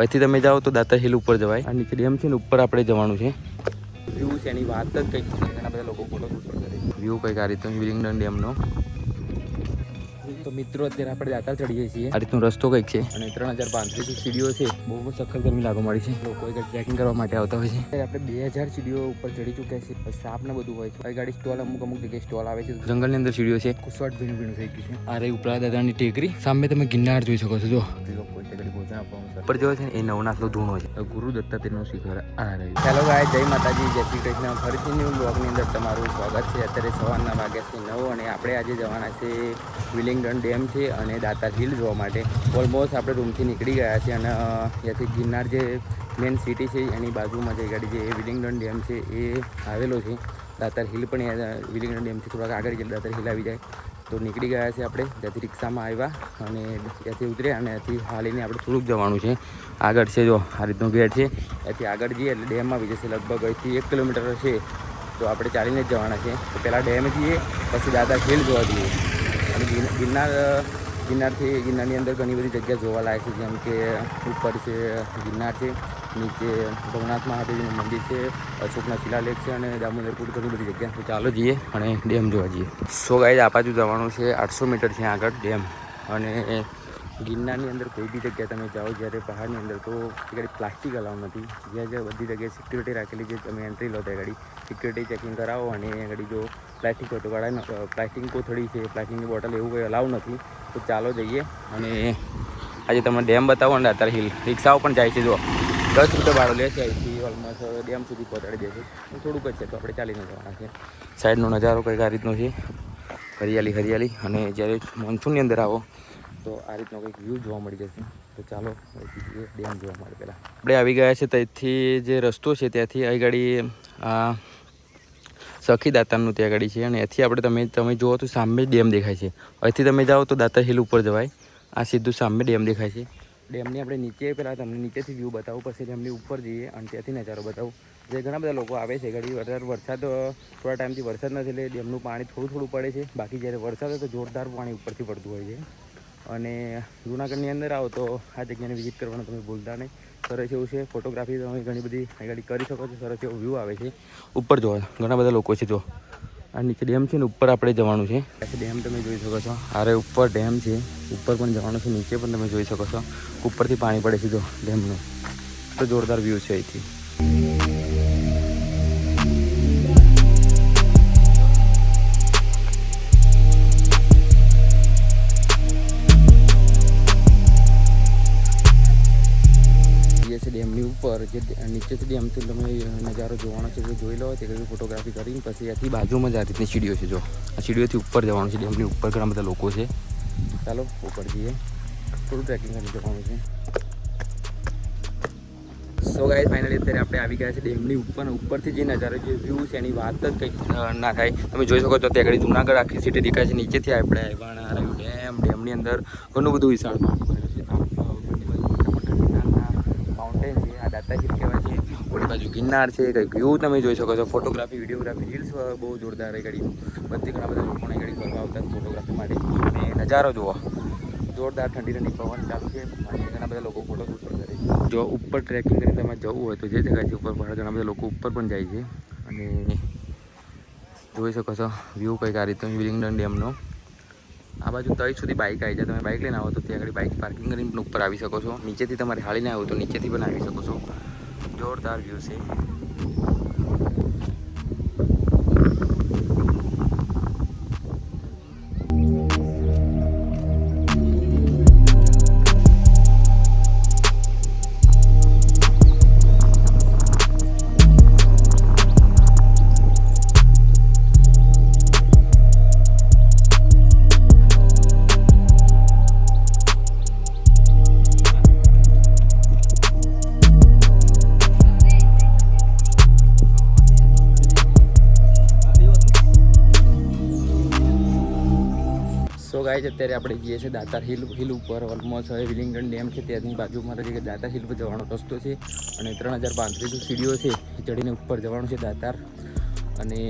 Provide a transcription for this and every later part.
અહીંથી તમે જાઓ તો દાતા હિલ ઉપર જવાય. આ નીચે ડેમ છે ને ઉપર આપણે જવાનું છે. વ્યૂ છે એની વાત જ કંઈક ઘણા બધા લોકો ફોટો શૂટ કરે વ્યૂ કંઈક આ રીતે વિલિંગડન ડેમનો. તો મિત્રો અત્યારે આપણે દાતા ચડીએ છીએ. આ રીતનો રસ્તો કંઈક છે. અને ત્રણ હજાર પાંત્રીસ સીડીઓ છે. બહુ બહુ સખત ગરમી લાગવા મળી છે. લોકો ટ્રેકિંગ કરવા માટે આવતા હોય છે. આપણે બે હજાર સીડીઓ ઉપર ચડી ચૂક્યા છે સાપ ને બધું હોય છે. ગાડી સ્ટોલ અમુક અમુક જગ્યાએ સ્ટોલ આવે છે. જંગલની અંદર સીડીઓ છે. કુસવાટ ભીનું ભીનું થઈ ગયું છે. આ રહી ઉપરા દાદાની ટેકરી. સામે તમે ગિરનાર જોઈ શકો છો જો. ઉપર જો છે એ નવનાથનો ધૂણો છે. ગુરુ દત્તાત્રેયનો શિખર આ રહ્યું હેલો ગાય જય માતાજી. જય શ્રી કૃષ્ણ. ફરીથી ન્યૂ બ્લોગની અંદર તમારું સ્વાગત છે. અત્યારે સવારના વાગ્યા છે નવ અને આપણે આજે જવાના છે વિલિંગડન. ડેમ છે અને દાતાર હિલ જોવા માટે. ઓલમોસ્ટ આપણે રૂમથી નીકળી ગયા છે અને ત્યાંથી ગિરનાર જે મેન સિટી છે એની બાજુમાં જે ગાડી જે વિલિંગડન ડેમ છે એ આવેલો છે. દાતાર હિલ પણ વિલિંગડન ડેમથી થોડાક આગળ જઈને દાતાર હિલ આવી જાય. તો નીકળી ગયા છે આપણે, ત્યાંથી રિક્ષામાં આવ્યા અને ત્યાંથી ઉતર્યા અને ત્યાંથી હાલીને આપણે થોડુંક જવાનું છે. આગળ છે જો, આ રીતનો ગેટ છે. ત્યાંથી આગળ જઈએ એટલે ડેમ આવી જશે લગભગ અહીંથી એક કિલોમીટર છે. તો આપણે ચાલીને જ જવાના છે. તો પહેલાં ડેમ જઈએ, પછી દાદા હિલ જોવા જઈએ. અને ગિર- ગિરનાર, ગિરનારથી, ગિરનારની અંદર ઘણી બધી જગ્યા જોવાલાયક છે, જેમ કે ઉપર છે ગિરનાર છે, નીચે ભવનાથ મહાદેવનું મંદિર છે, અશોકના શિલાલેખ છે અને દામોદરપુર ઘણી બધી જગ્યા. તો ચાલો જઈએ અને ડેમ જોવા જઈએ. સો ગાઈઝ આ બાજુ જવાનું છે આઠસો મીટર છે આગળ ડેમ. અને ગિરનારની અંદર કોઈ બી જગ્યાએ તમે જાઓ જ્યારે પહાડની અંદર, તો ગાડી પ્લાસ્ટિક અલાઉ નથી. જ્યાં જ્યાં બધી જગ્યાએ સિક્યુરિટી રાખેલી છે, તમે એન્ટ્રી લો ત્યાં ગાડી સિક્યુરિટી ચેકિંગ કરાવો અને એ ગાડી જો પ્લાસ્ટિક હોય તો ગાડા પ્લાસ્ટિક કોથળી છે પ્લાસ્ટિકની બોટલ એવું કંઈ અલાઉ નથી, તો ચાલો જઈએ અને આજે તમે ડેમ બતાવો ને અત્યારે હિલ, રિક્ષાઓ પણ જાય છે જો દસ રૂપિયા ભાડું લે છે અહીંથી ઓલમોસ્ટ ડેમ સુધી પહોંચાડી દે છે. થોડુંક જ છે, તો આપણે ચાલીને જવાના છે. સાઈડનો નજારો કંઈક આ રીતનો છે. હરિયાળી હરિયાળી અને જ્યારે મોન્સૂનની અંદર આવો તો આ રીતનો કંઈક વ્યૂ જોવા મળી જશે. તો ચાલો ડેમ જોવા મળે પહેલાં. આપણે આવી ગયા છે ત્યાંથી જે રસ્તો છે ત્યાંથી અહીં ગાડી આ સખી દાતારનું ત્યાં ગાડી છે અને અહીંથી આપણે તમે તમે જુઓ તો સામે જ ડેમ દેખાય છે. અહીંથી તમે જાઓ તો દાતા હિલ ઉપર જવાય. આ સીધું સામે ડેમ દેખાય છે. ડેમની આપણે નીચે પહેલાં તમને નીચેથી વ્યૂ બતાવું પછી ડેમની ઉપર જઈએ અને ત્યાંથી નજારો બતાવું. જે ઘણા બધા લોકો આવે છે ઘડી વધારે વરસાદ થોડા ટાઈમથી વરસાદ નથી એટલે ડેમનું પાણી થોડું થોડું પડે છે. બાકી જ્યારે વરસાદ હોય તો જોરદાર પાણી ઉપરથી પડતું હોય છે. અને જૂનાગઢની અંદર આવો તો આ જગ્યાને વિઝિટ કરવાનું તમે ભૂલતા નહીં. સરસ એવું છે, ફોટોગ્રાફી તમે ઘણી બધી આગળ કરી શકો છો, સરસ એવો વ્યૂ આવે છે. ઉપર જોવા ઘણા બધા લોકો છે જો. આ નીચે ડેમ છે ને, ઉપર આપણે જવાનું છે. ડેમ તમે જોઈ શકો છો. અરે ઉપર ડેમ છે, ઉપર પણ જવાનું છે, નીચે પણ તમે જોઈ શકો છો. ઉપરથી પાણી પડે છે જો ડેમનું. તો જોરદાર વ્યૂ છે અહીંથી. ઉપર જે નીચેથી ડેમથી તમે નજારો જોવાનો છે તે જોઈ લો, તે ફોટોગ્રાફી કરીને પછી આથી બાજુમાં જ આ રીતની સીડીઓ છે, જો. આ સીડીઓથી ઉપર જવાનું છે ડેમની ઉપર ઘણા બધા લોકો છે. ચાલો, ઉપર જઈએ. થોડું ટ્રેકિંગ કરી જવાનું છે. સો ગાય ફાઇનલી અત્યારે આપણે આવી ગયા છે ડેમની ઉપર ઉપરથી જે નજારો જે વ્યૂ છે, એની વાત જ કંઈક ના થાય. તમે જોઈ શકો છો ત્યાં આગળ જુનાગઢ આખી સિટી દેખાય છે. નીચેથી આપણે આવ્યા ડેમ, ડેમની અંદર ઘણું બધું વિશાળ પાણી ભરેલું છે આ ઘણી બધી મોટા મોટા ગિરનારના માઉન્ટેન છે આ દાતા હિલ કહેવાય છે ઓલી બાજુ ગિરનાર છે, કંઈક વ્યૂ તમે જોઈ શકો છો. ફોટોગ્રાફી વિડીયોગ્રાફી રીલ્સ બહુ જોરદાર એ ઘડી બધી ઘણા બધા લોકોને ઘડી ફરવા આવતા ફોટોગ્રાફી માટે. અને નજારો જુઓ જોરદાર ઠંડી ઠંડી પવન ચાલુ છે અને ઘણા બધા લોકો ફોટો શૂટ પણ કરે જો ઉપર ટ્રેકિંગ કરીને તમે જવું હોય તો જે જગ્યા છે ઉપર પણ ઘણા બધા લોકો ઉપર પણ જાય છે. અને જોઈ શકો છો વ્યૂ કંઈક આ રીતે વિલિંગડન ડેમનો આ બાજુ તઈ સુધી બાઇક આવી જાય. તમે બાઇક લઈને આવો તો ત્યાં આગળ બાઇક પાર્કિંગ કરીને ઉપર આવી શકો છો. નીચેથી તમારે હાલીને આવો તો નીચેથી પણ આવી શકો છો. જોરદાર વ્યૂ છે. ગાય અત્યારે આપણે જઈએ છીએ દાતાર હિલ હિલ ઉપર. ઓલમોસ્ટ હવે વિલિંગડન ડેમ છે, ત્યાંની બાજુમાં જે દાતાર હિલ પર જવાનો રસ્તો છે અને ત્રણ હજાર પાંત્રીસો સીડીઓ છે, એ ચડીને ઉપર જવાનું છે દાતાર. અને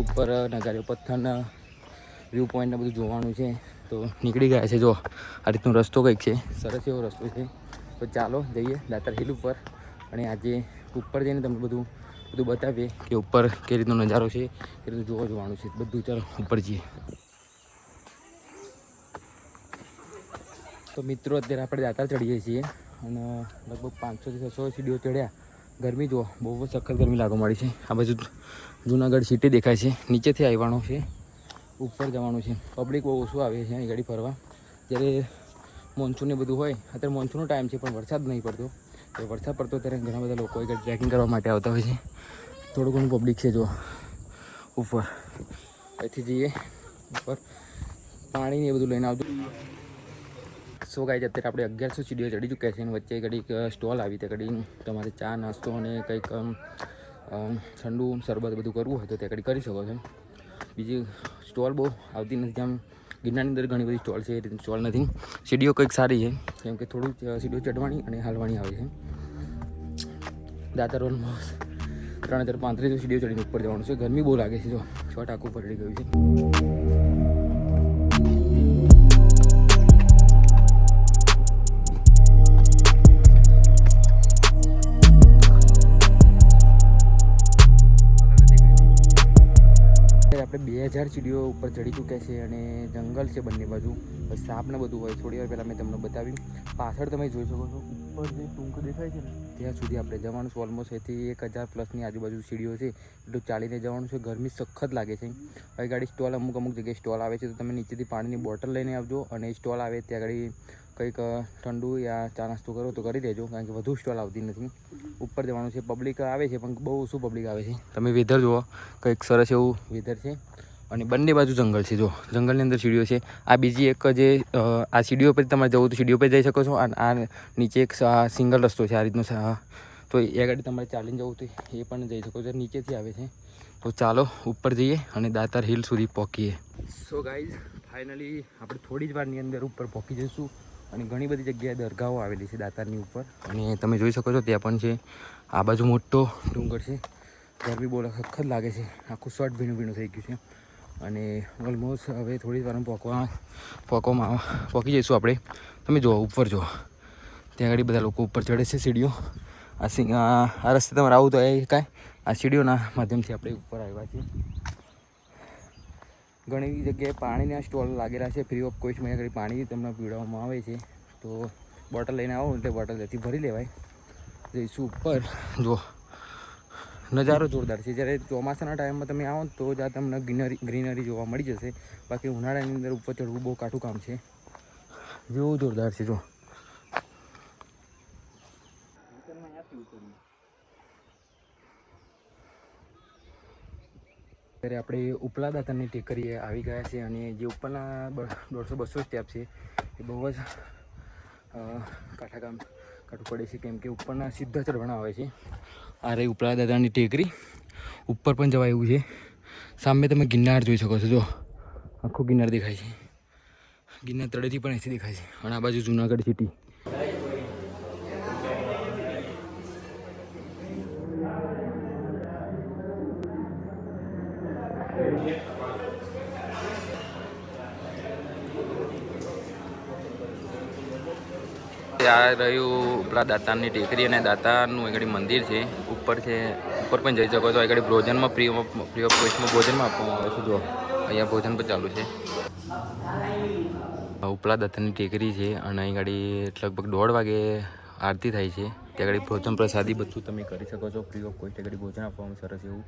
ઉપર નગાર્યો પથ્થરના વ્યૂ પોઈન્ટ બધું જોવાનું છે. તો નીકળી ગયા છે, જો, આ રીતનો રસ્તો કંઈક છે. સરસ એવો રસ્તો છે. તો ચાલો જઈએ દાતાર હિલ ઉપર. અને આજે ઉપર જઈને તમને બધું બધું બતાવીએ કે ઉપર કઈ રીતનો નજારો છે કે રીતનું જોવા જોવાનું છે. બધું ચાલો ઉપર જઈએ. તો મિત્રો, અત્યારે આપણે દાતા ચડીએ છીએ અને લગભગ પાંચસોથી છસો સીડીઓ ચડ્યા. ગરમી જુઓ, બહુ સખત ગરમી લાગવા મળી છે. આ બાજુ જુનાગઢ સિટી દેખાય છે. નીચેથી આવવાનું છે. ઉપર જવાનું છે. પબ્લિક બહુ ઓછું આવે છે અહીં ગાડી ફરવા. જ્યારે મોન્સૂન ને બધું હોય, અત્યારે મોન્સૂનનો ટાઈમ છે, પણ વરસાદ નહીં પડતો. તો વરસાદ પડતો ત્યારે ઘણા બધા લોકો અહીં ટ્રેકિંગ કરવા માટે આવતા હોય છે. થોડું ઘણું પબ્લિક છે જો ઉપર. અહીંથી જઈએ. ઉપર. પાણી ને એ બધું લઈને આવજો. સો ગાઈ અત્યારે આપણે અગિયારસો સીડીઓ ચડી ચૂક્યા છે અને વચ્ચે ઘડીક સ્ટોલ આવી તે ઘડી તમારે ચા, નાસ્તો અને કંઈક ઠંડુ, શરબત બધું કરવું હોય તો તે ઘડી કરી શકો છો. બીજી સ્ટોલ બહુ આવતી નથી. આમ ગિરનારની અંદર ઘણી બધી સ્ટોલ છે, એ રીતે સ્ટોલ નથી. સીડીઓ કંઈક સારી છે. કેમ કે થોડું સીડીઓ ચડવાની અને હાલવાની આવે છે. દાદર ત્રણ હજાર પાંત્રીસ સીડીઓ ચડીને ઉપર જવાનું છે. ગરમી બહુ લાગે છે, જો. છ ટાંકું પડી ગયું છે. અત્યારે આપણે બે હજાર સીડીઓ ઉપર ચડી ચૂક્યા છે અને જંગલ છે બંને બાજુ. સાપને બધું હોય, થોડી વાર પહેલાં મેં તમને બતાવ્યું. પાછળ તમે જોઈ શકો છો, ઉપર જે ટૂંક દેખાય છે ને, ત્યાં સુધી આપણે જવાનું છે. ઓલમોસ્ટ એથી એક હજાર પ્લસની આજુબાજુ સીડીઓ છે. એટલું ચાલીને જવાનું છે. ગરમી સખત લાગે છે. હવે ગાડી સ્ટોલ અમુક અમુક જગ્યાએ સ્ટોલ આવે છે. તો તમે નીચેથી પાણીની બોટલ લઈને આવજો અને સ્ટોલ આવે ત્યાં આગળ કંઈક ઠંડુ યા ચા નાસ્તો કરો તો કરી દેજો, કારણ કે વધુ સ્ટોલ આવતી નથી. ઉપર જવાનું છે પબ્લિક આવે છે, પણ બહુ ઓછું પબ્લિક આવે છે? તમે વેધર જુઓ, કંઈક સરસ એવું વેધર છે. અને બંને બાજુ જંગલ છે, જો. જંગલની અંદર સીડીઓ છે. આ બીજી એક જે આ સીડીઓ પર તમારે જવું તો સીડીઓ પર જઈ શકો છો. અને આ નીચે એક સિંગલ રસ્તો છે આ રીતનો તો એ આગળ તમારે ચાલીને જવું તો એ પણ જઈ શકો છો. નીચેથી આવે છે. તો ચાલો, ઉપર જઈએ અને દાતાર હિલ સુધી પહોંચીએ સો ગાઈઝ ફાઇનલી આપણે થોડી જ વારની અંદર ઉપર પહોંચી જઈશું. અને ઘણી બધી જગ્યાએ દરગાહો આવેલી છે દાતારની ઉપર. અને તમે જોઈ શકો છો ત્યાં પણ છે. આ બાજુ મોટો ડુંગર છે. ગરમી બહુ સખત લાગે છે. આખું શર્ટ ભીનું ભીનું થઈ ગયું છે. અને ઓલમોસ્ટ હવે થોડી વાર પોકવા પોકવામાં પોકી જઈશું આપણે. તમે જુઓ, ઉપર જુઓ. ત્યાં આગળ બધા લોકો ઉપર ચડે છે સીડીઓ. આ સી આ રસ્તે તમારે આવું તો એ કાંઈ આ સીડીઓના માધ્યમથી આપણે ઉપર આવ્યા છીએ. ઘણી જગ્યાએ પાણીના સ્ટોલ લાગેલા છે ફ્રી ઓફ કોસ્ટમાં આગળ પાણી તમને પીવડાવવામાં આવે છે. તો બોટલ લઈને આવો, એટલે બોટલ ત્યાંથી ભરી લેવાય. જઈશું ઉપર. જો નજારો જોરદાર છે. જ્યારે ચોમાસાના ટાઈમમાં તમે આવો તો જ તમને ગ્રીનરી ગ્રીનરી જોવા મળી જશે. બાકી ઉનાળાની અંદર ઉપર ચડવું બહુ કાઠું કામ છે. જેવું જોરદાર છે જો ત્યારે આપણે ઉપલા દાતાની ટેકરીએ આવી ગયા છે અને જે ઉપરના દોઢસો બસો સ્ટેપ છે, એ બહુ જ કાઠાકામ કામ કાઠું પડે છે. કેમ કે ઉપરના સીધા ચઢવાના આવે છે. આ રહી ઉપલા દાદાની ટેકરી ઉપર પણ જવાય એવું છે. સામે તમે ગિરનાર જોઈ શકો છો. જો, આખું ગિરનાર દેખાય છે. ગિરનાર તળેથી પણ અહીંથી દેખાય છે. અને આ બાજુ જુનાગઢ સિટી આ રહ્યું પેલા દાતાની ટેકરી અને દાતાનું આગળ મંદિર છે. ઉપર છે, ઉપર પણ જઈ શકો છો. આગળ ભોજનમાં ફ્રી ફ્રી ઓફ કોસ્ટમાં ભોજનમાં આપવામાં આવે છે. જો, અહીંયા ભોજન પણ ચાલુ છે. ઉપલા દાતાની ટેકરી છે અને અહીં ગાડી લગભગ દોઢ વાગે આરતી થાય છે. ત્યાં આગળ ભોજન પ્રસાદી બધું તમે કરી શકો છો. ફ્રી ઓફ કોસ્ટ આગળ ભોજન આપવાનું સરસ એવું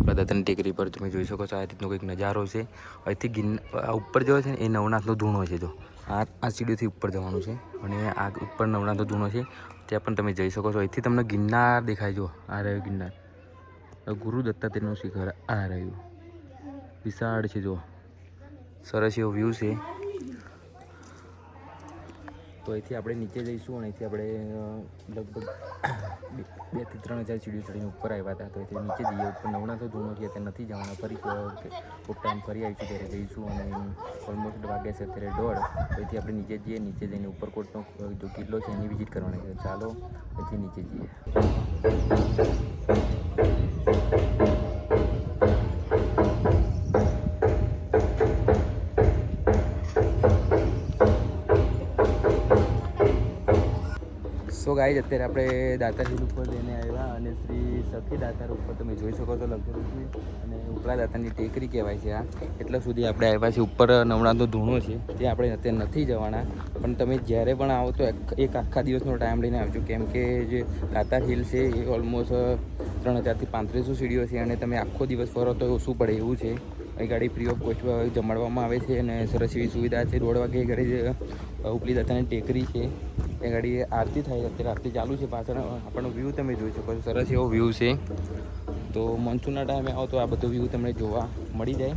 ઉપલા દત્તની ટેકરી પર તમે જોઈ શકો છો, આ રીતનો કંઈક નજારો છે. અહીંથી ગિન ઉપર જવો છે ને, એ નવનાથનો ધૂણો છે જો. આ આ સીડીઓથી ઉપર જવાનું છે અને આ ઉપર નવનાથનો ધૂણો છે. ત્યાં પણ તમે જઈ શકો છો. અહીંથી તમને ગિરનાર દેખાય જો આ રહ્યો ગિરનાર. ગુરુ દત્તાત્રેયનું શિખર આ રહ્યું. વિશાળ છે જો સરસ એવો વ્યૂ છે. તો અહીંથી આપણે નીચે જઈશું અને અહીંથી આપણે લગભગ બે બેથી ત્રણ હજાર સીડીઓ ચડીને ઉપર આવ્યા હતા. તો અહીંથી નીચે જઈએ. ઉપર નવના તો ધૂમો છે ત્યાં નથી જવાના. ફરી કોઈક ટાઈમ ફરી આવીશું ત્યારે જઈશું અને ઓલમોસ્ટ વાગ્યા છે અત્યારે દોઢ. અહીંથી આપણે નીચે જઈએ, નીચે જઈને ઉપરકોટનો જો કિલ્લો છે એની વિઝિટ કરવાની ચાલો, અહીંથી નીચે જઈએ. તો ગાઈ જ અત્યારે આપણે દાતાજી ઉપર જઈને આવ્યા અને શ્રી સખી દાતાર ઉપર તમે જોઈ શકો છો છે અને ઉપરા દાતાની ટેકરી કહેવાય છે આ. એટલા સુધી આપણે આવ્યા છીએ. ઉપર નવણાનો ધૂણો છે તે આપણે અત્યારે નથી જવાના. પણ તમે જ્યારે પણ આવો તો એક- આખા દિવસનો ટાઈમ લઈને આવજો. કેમ કે જે દાતાર હિલ છે, એ ઓલમોસ્ટ ત્રણ હજારથી પાંત્રીસો સીડીઓ છે અને તમે આખો દિવસ ફરો તો ઓછું પડે એવું છે. અહીં ગાડી ફ્રી ઓફ કોસ્ટ જમાડવામાં આવે છે અને સરસ એવી સુવિધા છે. દોઢ વાગે ઘરે ઉપલી દાતાની ટેકરી છે. એ ઘડી આરતી થાય અત્યારે આરતી ચાલુ છે પાછળ. આપણો વ્યૂ તમે જોઈ શકો છો. સરસ એવો વ્યૂ છે. તો મોન્સૂનના ટાઈમે આવો તો આ બધો વ્યૂ તમને જોવા મળી જાય.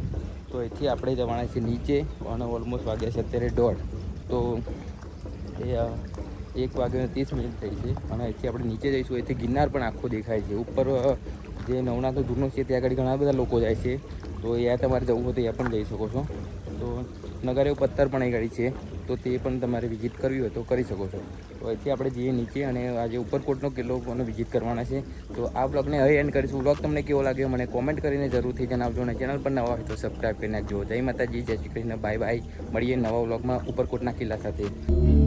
તો અહીંથી આપણે જવાના છીએ નીચે. અને ઓલમોસ્ટ વાગ્યા છે અત્યારે દોઢ. તો એ એક વાગ્યાને ત્રીસ મિનિટ થઈ છે. અને અહીંથી આપણે નીચે જઈશું. એથી ગિરનાર પણ આખો દેખાય છે. ઉપર જે નવનાથ ધૂનો છે, ત્યાં આગળ ઘણા બધા લોકો જાય છે. તો ત્યાં તમારે જવું હોય તો ત્યાં પણ જઈ શકો છો. તો નગારેવ પથ્થર પણ એ ગાડી છે, તો તે પણ તમારે વિઝિટ કરવી હોય તો કરી શકો છો. તો અહીંથી આપણે જઈએ નીચે અને આજે ઉપરકોટનો કિલ્લો પણ વિઝિટ કરવાના છે, તો આ બ્લોગને હવે એન્ડ કરીશું. બ્લોગ તમને કેવો લાગ્યો મને કોમેન્ટ કરીને જરૂરથી જણાવજો અને ચેનલ પર નવા હોય તો સબસ્ક્રાઈબ કરી નાખજો જય માતાજી, જય શ્રી કૃષ્ણ. બાય બાય મળીએ નવા બ્લોગમાં ઉપરકોટના કિલ્લા સાથે.